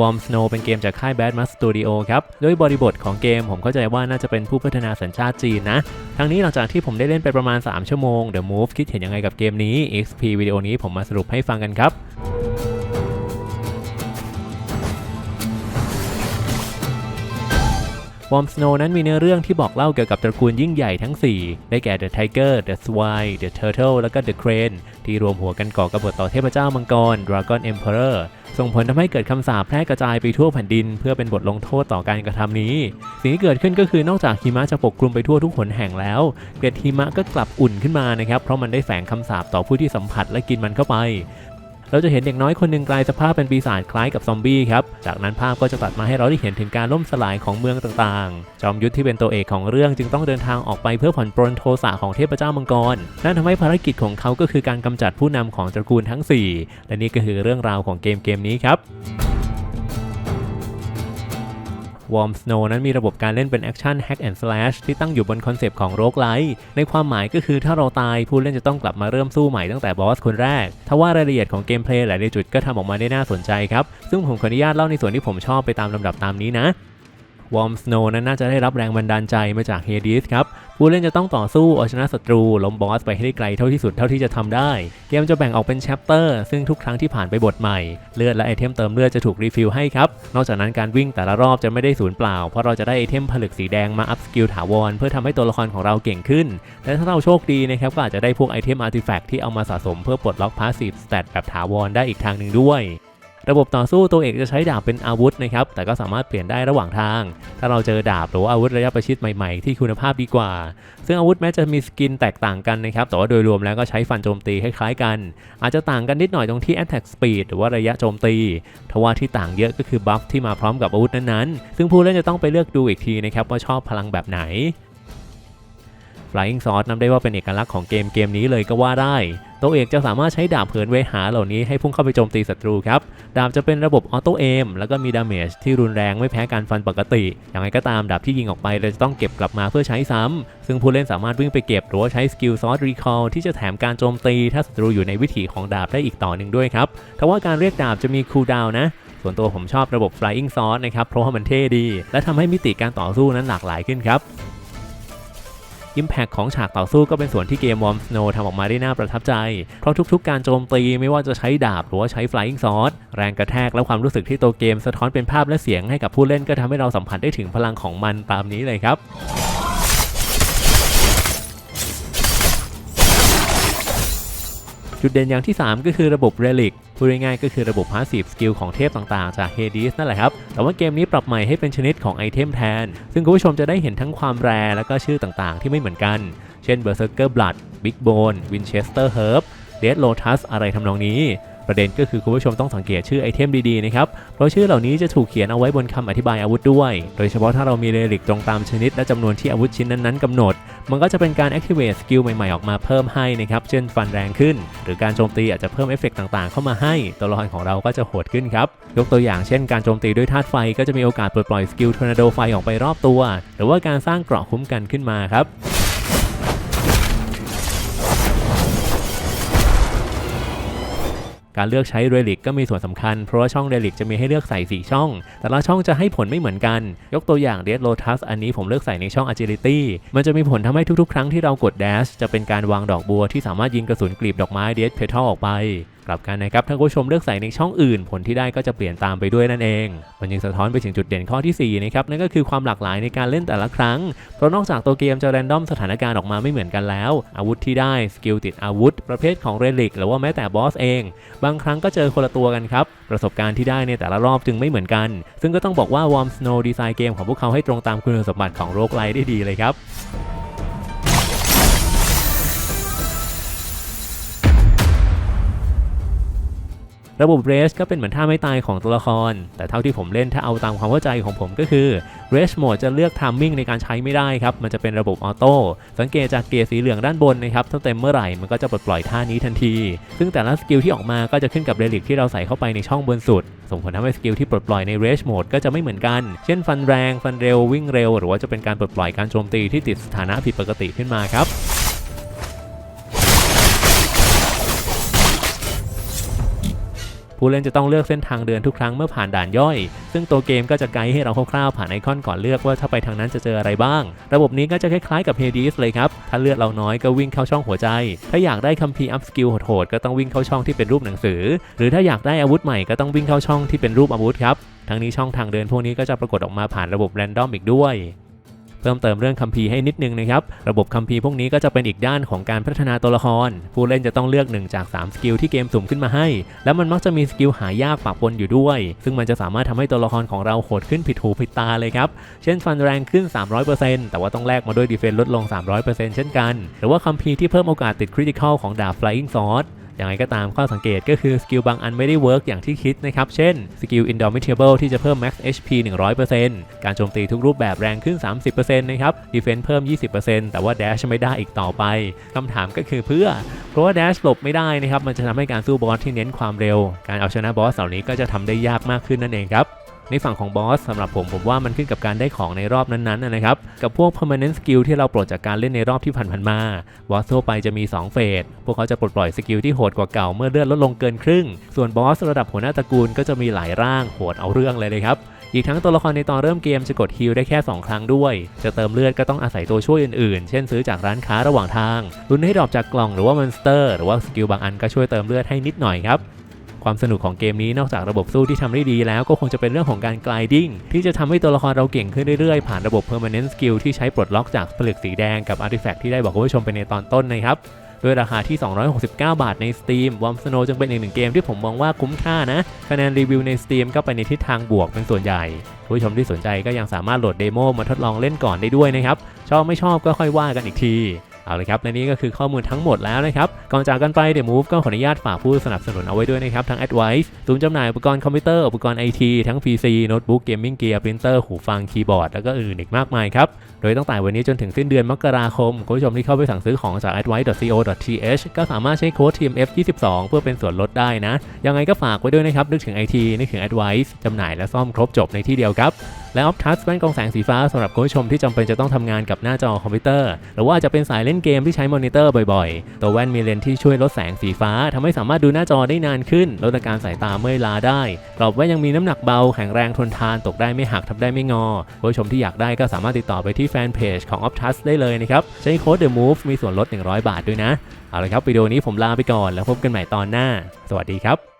Warm Snow เป็นเกมจากค่าย Bad m a s Studio ครับโดยบริบทของเกมผมเข้าใจว่าน่าจะเป็นผู้พัฒนาสัญชาติจีนนะ ทั้งนี้หลังจากที่ผมได้เล่นไปประมาณ 3 ชั่วโมง The Move คิดเห็นยังไงกับเกมนี้ XP วิดีโอนี้ผมมาสรุปให้ฟังกันครับ วอร์มสโนนั้นมีเนื้อเรื่องที่บอกเล่าเกี่ยวกับตระกูลยิ่งใหญ่ทั้ง 4 ได้แก่ The Tiger The Swine The Turtle แล้วก็ The Crane ที่รวมหัวกันก่อกบฏต่อเทพเจ้ามังกร Dragon Emperor ส่งผลทำให้เกิดคำสาปแพร่กระจายไปทั่วแผ่นดิน เพื่อเป็นบทลงโทษต่อการกระทำนี้ สิ่งที่เกิดขึ้นก็คือนอกจากหิมะจะปกคลุมไปทั่วทุกหนแห่งแล้ว เกล็ดหิมะก็กลับอุ่นขึ้นมานะครับเพราะมันได้แฝงคำสาปต่อผู้ที่สัมผัสและกินมันเข้าไป เราจะเห็นเด็กน้อยคนหนึ่งกลายสภาพเป็นปีศาจคล้ายกับซอมบี้ครับ จากนั้นภาพก็จะตัดมาให้เราได้เห็นถึงการล่มสลายของเมืองต่างๆ จอมยุทธที่เป็นตัวเอกของเรื่องจึงต้องเดินทางออกไปเพื่อผ่อนปรนโทสะของเทพเจ้ามังกร นั่นทำให้ภารกิจของเขาก็คือการกำจัดผู้นำของตระกูลทั้ง 4 และนี่ก็คือเรื่องราวของเกมเกมนี้ครับ Warm Snow นั้นมีระบบการเล่นเป็นแอคชั่น Hack and Slash ที่ตั้งอยู่บนคอนเซปต์ของโรกไลท์ในความหมายก็คือถ้าเราตายผู้เล่นจะต้องกลับมาเริ่มสู้ใหม่ตั้งแต่บอสคนแรกทว่ารายละเอียดของเกมเพลย์หลายจุดก็ทำออกมาได้น่าสนใจครับ ซึ่งผมขออนุญาตเล่าในส่วนที่ผมชอบไปตามลำดับตามนี้นะ Warm Snow นั้นน่าจะได้รับแรงบันดาลใจมาจาก Hades ครับ ผู้เล่นจะต้องต่อสู้เอาชนะศัตรูล้มบอสไปให้ได้ไกลเท่าที่สุดเท่าที่จะทำได้ เกมจะแบ่งออกเป็นแชปเตอร์ซึ่งทุกครั้งที่ผ่านไปบทใหม่ เลือดและไอเทมเติมเลือดจะถูกรีฟิลให้ครับ นอกจากนั้นการวิ่งแต่ละรอบจะไม่ได้สูญเปล่า เพราะเราจะได้ไอเทมผลึกสีแดงมาอัพสกิลถาวรเพื่อทำให้ตัวละครของเราเก่งขึ้น และถ้าเราโชคดีนะครับก็อาจจะได้พวกไอเทมอาร์ติแฟกต์ที่เอามาสะสมเพื่อปลดล็อกพาสซีฟสเตตแบบถาวรได้อีกทางหนึ่งด้วย ระบบต่อสู้ตัวเอกจะใช้ดาบเป็นอาวุธนะครับ แต่ก็สามารถเปลี่ยนได้ระหว่างทาง ถ้าเราเจอดาบหรืออาวุธระยะประชิดใหม่ๆ ที่คุณภาพดีกว่า ซึ่งอาวุธแม้จะมีสกินแตกต่างกันนะครับ แต่ว่าโดยรวมแล้วก็ใช้ฟันโจมตีคล้ายๆกัน อาจจะต่างกันนิดหน่อยตรงที่ attack speed หรือว่าระยะโจมตีทว่าที่ต่างเยอะก็คือบัฟที่มาพร้อมกับอาวุธนั้นๆ ซึ่งผู้เล่นจะต้องไปเลือกดูอีกทีนะครับว่าชอบพลังแบบไหน Flying Sword นับได้ว่าเป็นเอกลักษณ์ของเกมเกมนี้เลยก็ว่าได้ ตัวเอกจะสามารถใช้ดาบเหินเวหาเหล่านี้ให้พุ่งเข้าไปโจมตีศัตรูครับ ดาบจะเป็นระบบออโต้เอมแล้วก็มีดาเมจที่รุนแรงไม่แพ้การฟันปกติ อย่างไรก็ตามดาบที่ยิงออกไปเราจะต้องเก็บกลับมาเพื่อใช้ซ้ำซึ่งผู้เล่นสามารถวิ่งไปเก็บหรือว่าใช้สกิลซอสรีคอลที่จะแถมการโจมตี ถ้าศัตรูอยู่ในวิถีของดาบได้อีกต่อหนึ่งด้วยครับแต่ว่าการเรียกดาบจะมีคูลดาวน์นะส่วนตัวผมชอบระบบ Flying Sword นะครับเพราะว่ามันเท่ดี และทำให้มิติการต่อสู้นั้นหลากหลายขึ้นครับิมแพคของฉากต่อสู้ก็เป็นส่วนที่เกม Warm Snow ทำออกมาได้น่าประทับใจ เพราะทุกๆ การโจมตีไม่ว่าจะใช้ดาบหรือว่าใช้ Flying Sword แรงกระแทกและความรู้สึกที่ตัวเกมสะท้อนเป็นภาพและเสียงให้กับผู้เล่นก็ทำให้เราสัมผัสได้ถึงพลังของมันตามนี้เลยครับ จุดเด่นอย่างที่ 3 ก็คือระบบเรลิกพูดง่ายๆก็คือระบบพาสซีฟสกิลของเทพต่างๆ จากเฮดิสนั่นแหละครับ แต่ว่าเกมนี้ปรับใหม่ให้เป็นชนิดของไอเทมแทน ซึ่งคุณผู้ชมจะได้เห็นทั้งความแรและก็ชื่อต่างๆ ที่ไม่เหมือนกัน เช่นเบอร์เซอร์เกอร์บลัดบิ๊กโบนวินเชสเตอร์เฮิร์บเดดโลทัสอะไรทำนองนี้ ประเด็นก็คือคุณผู้ชมต้องสังเกตชื่อไอเทมดีๆนะครับ เพราะชื่อเหล่านี้จะถูกเขียนเอาไว้บนคำอธิบายอาวุธด้วย โดยเฉพาะถ้าเรามีเรลิกตรงตามชนิดและจำนวนที่อาวุธชิ้นนั้นๆกำหนด มันก็จะเป็นการ activate สกิลใหม่ๆ ออกมาเพิ่มให้นะครับ เช่นฟันแรงขึ้น หรือการโจมตีอาจจะเพิ่มเอฟเฟกต์ต่างๆ เข้ามาให้ ตัวละครของเราก็จะโหดขึ้นครับ ยกตัวอย่างเช่น การโจมตีด้วยธาตุไฟก็จะมีโอกาสปลดปล่อยสกิลทอร์นาโดไฟออกไปรอบตัว หรือว่าการสร้างเกราะคุ้มกันขึ้นมาครับ การเลือกใช้เรลิกก็มีส่วนสำคัญ เพราะว่าช่องเรลิกจะมีให้เลือกใส่ 4 ช่อง แต่ละช่องจะให้ผลไม่เหมือนกัน ยกตัวอย่าง Dead Lotus อันนี้ผมเลือกใส่ในช่อง Agility มันจะมีผลทำให้ทุกๆ ครั้งที่เรากด Dash จะเป็นการวางดอกบัวที่สามารถยิงกระสุนกลีบดอกไม้ Dead Petal ออกไป กลับกันนะครับถ้าผู้ชมเลือกใส่ในช่องอื่น ผลที่ได้ก็จะเปลี่ยนตามไปด้วยนั่นเอง มันยังสะท้อนไปถึงจุดเด่นข้อที่4นะครับนั่นก็คือความหลากหลายในการเล่นแต่ละครั้ง เพราะนอกจากตัวเกมจะแรนดอมสถานการณ์ออกมาไม่เหมือนกันแล้ว อาวุธที่ได้สกิลติดอาวุธ ประเภทของเรลิกหรือว่าแม้แต่บอสเอง บางครั้งก็เจอคนละตัวกันครับประสบการณ์ที่ได้ในแต่ละรอบจึงไม่เหมือนกัน ซึ่งก็ต้องบอกว่า Warm Snow ดีไซน์เกมของพวกเขาให้ตรงตามคุณสมบัติของโรกไลได้ดีเลยครับ ระบบเรสก็เป็นเหมือนท่าไม่ตายของตัวละคร แต่เท่าที่ผมเล่นถ้าเอาตามความเข้าใจของผมก็คือเรสโหมดจะเลือกทามมิ่งในการใช้ไม่ได้ครับ มันจะเป็นระบบออโต้สังเกตจากเกียร์สีเหลืองด้านบนนะครับถ้าเต็มเมื่อไหร่มันก็จะปลดปล่อยท่านี้ทันที ซึ่งแต่ละสกิลที่ออกมาก็จะขึ้นกับเรลิกที่เราใส่เข้าไปในช่องบนสุด ส่งผลทำให้สกิลที่ปลดปล่อยในเรสโหมดก็จะไม่เหมือนกัน เช่นฟันแรง ฟันเร็ววิ่งเร็ว หรือว่าจะเป็นการปลดปล่อยการโจมตีที่ติดสถานะผิดปกติขึ้นมาครับ ผู้เล่นจะต้องเลือกเส้นทางเดินทุกครั้งเมื่อผ่านด่านย่อย ซึ่งตัวเกมก็จะไกด์ให้เราคร่าวๆผ่านไอคอนก่อนเลือกว่าถ้าไปทางนั้นจะเจออะไรบ้าง ระบบนี้ก็จะคล้ายๆกับ Hades เลยครับ ถ้าเลือดเราน้อยก็วิ่งเข้าช่องหัวใจ ถ้าอยากได้คัมภีร์อัพสกิลโหดๆก็ต้องวิ่งเข้าช่องที่เป็นรูปหนังสือ หรือถ้าอยากได้อาวุธใหม่ก็ต้องวิ่งเข้าช่องที่เป็นรูปอาวุธครับทั้งนี้ช่องทางเดินพวกนี้ก็จะปรากฏออกมาผ่านระบบแรนดอมอีกด้วย เพิ่มเติมเรื่องคัมภีร์ให้นิดนึงนะครับ ระบบคัมภีร์พวกนี้ก็จะเป็นอีกด้านของการพัฒนาตัวละคร ผู้เล่นจะต้องเลือก 1 จาก 3 สกิลที่เกมสุ่มขึ้นมาให้ แล้วมันมักจะมีสกิลหายากปะปนอยู่ด้วย ซึ่งมันจะสามารถทำให้ตัวละครของเราโหดขึ้นผิดหูผิดตาเลยครับ เช่นฟันแรงขึ้น 300%แต่ว่าต้องแลกมาด้วยดีเฟนลดลง 300%เช่นกัน หรือว่าคัมภีร์ที่เพิ่มโอกาสติดคริติคอลของดาบ Flying Sword อย่างไรก็ตามข้อสังเกตก็คือสกิลบางอันไม่ได้เวิร์กอย่างที่คิดนะครับ เช่นสกิล Indomitable ที่จะเพิ่ม Max HP 100%การโจมตีทุกรูปแบบแรงขึ้น 30%นะครับ Defense เพิ่ม 20%แต่ว่า Dash ไม่ได้อีกต่อไปคำถามก็คือเพื่อ เพราะว่า Dash หลบไม่ได้นะครับ มันจะทำให้การสู้บอสที่เน้นความเร็ว การเอาชนะบอสเหล่านี้ก็จะทำได้ยากมากขึ้นนั่นเองครับ ในฝั่งของบอสสำหรับผมผมว่ามันขึ้นกับการได้ของในรอบนั้นๆนะนะครับ กับพวก permanent skill ที่เราปลดจากการเล่นในรอบที่ผ่านๆมา บอสทั่วไปจะมี 2 เฟส พวกเขาจะปลดปล่อยสกิลที่โหดกว่าเก่าเมื่อเลือดลดลงเกินครึ่ง ส่วนบอสระดับหัวหน้าตระกูลก็จะมีหลายร่างโหดเอาเรื่องเลยเลยครับอีกทั้งตัวละครในตอนเริ่มเกมจะกดฮิลได้แค่ 2 ครั้งด้วย จะเติมเลือดก็ต้องอาศัยตัวช่วยอื่นๆ เช่นซื้อจากร้านค้าระหว่างทางลุ้นให้ดรอปจากกล่องหรือว่ามอนสเตอร์ หรือว่าสกิลบางอันก็ช่วยเติมเลือดให้นิดหน่อยครับ ความสนุกของเกมนี้นอกจากระบบสู้ที่ทำได้ดีแล้วก็คงจะเป็นเรื่องของการ gliding ที่จะทำให้ตัวละครเราเก่งขึ้นเรื่อยๆ ผ่านระบบ permanent skill ที่ใช้ปลดล็อกจากผลึกสีแดงกับ artifact ที่ได้บอกคุณผู้ชมไปในตอนต้นนะครับด้วยราคาที่ 269 บาทใน Steam w a r m Snow จึงเป็นอีกหนึ่งเกมที่ผมมองว่าคุ้มค่านะคะแนนรีวิวใน Steam ก็ไปในทิศทางบวกเป็นส่วนใหญ่ ผู้ชมที่สนใจก็ยังสามารถโหลดเดโมมาทดลองเล่นก่อนได้ด้วยนะครับ ชอบไม่ชอบก็ค่อยว่ากันอีกที เอาลยครับและนี่ก็คือข้อมูลทั้งหมดแล้วนะครับ ก่อนจากกันไปเดี๋ยว Move ก็ขออนุญาตฝากผู้สนับสนุนเอาไว้ด้วยนะครับ ทั้ง Advice ศูนย์จำหน่ายอุปกรณ์คอมพิวเตอร์อุปกรณ์ IT ทั้ง PC โน้ตบุ๊กเกมมิ่งเกียร์ปรินเตอร์หูฟังคีย์บอร์ดแล้วก็อื่นอีกมากมายครับ โดยตั้งแต่วันนี้จนถึงสิ้นเดือนมกราคมคุณผู้ชมที่เข้าไปสั่งซื้อของจาก advice.co.th ก็สามารถใช้โค้ด TMF22 เพื่อเป็นส่วนลดได้นะ ยังไงก็ฝากไว้ด้วยนะครับนึกถึง IT นึกถึง Advice จำหน่ายและซ่อมครบจบในที่เดียวครับและ Optus แว่นกองแสงสีฟ้าสำหรับคุณผู้ชมที่จำเป็นจะต้องทำงานกับหน้าจอคอมพิวเตอร์ หรือว่าอาจจะเป็นสายเล่นเกมที่ใช้มอนิเตอร์บ่อยๆ ตัวแว่นมีเลนส์ที่ช่วยลดแสงสีฟ้าทำให้สามารถดูหน้าจอได้นานขึ้นลดอาการสายตาเมื่อยล้าได้กรอบแว่นยังมีน้ำหนักเบาแข็งแรงทนทานตกได้ไม่หักทับได้ไม่งอคุณผู้ชมที่อยากได้ก็สามารถติดต่อไปที่แฟนเพจของ Optus ได้เลยนะครับใช้โค้ด The Move มีส่วนลด 100 บาทด้วยนะเอาละครับวิดีโอนี้ผมลาไปก่อนแล้วพบกันใหม่ตอนหน้า สวัสดีครับ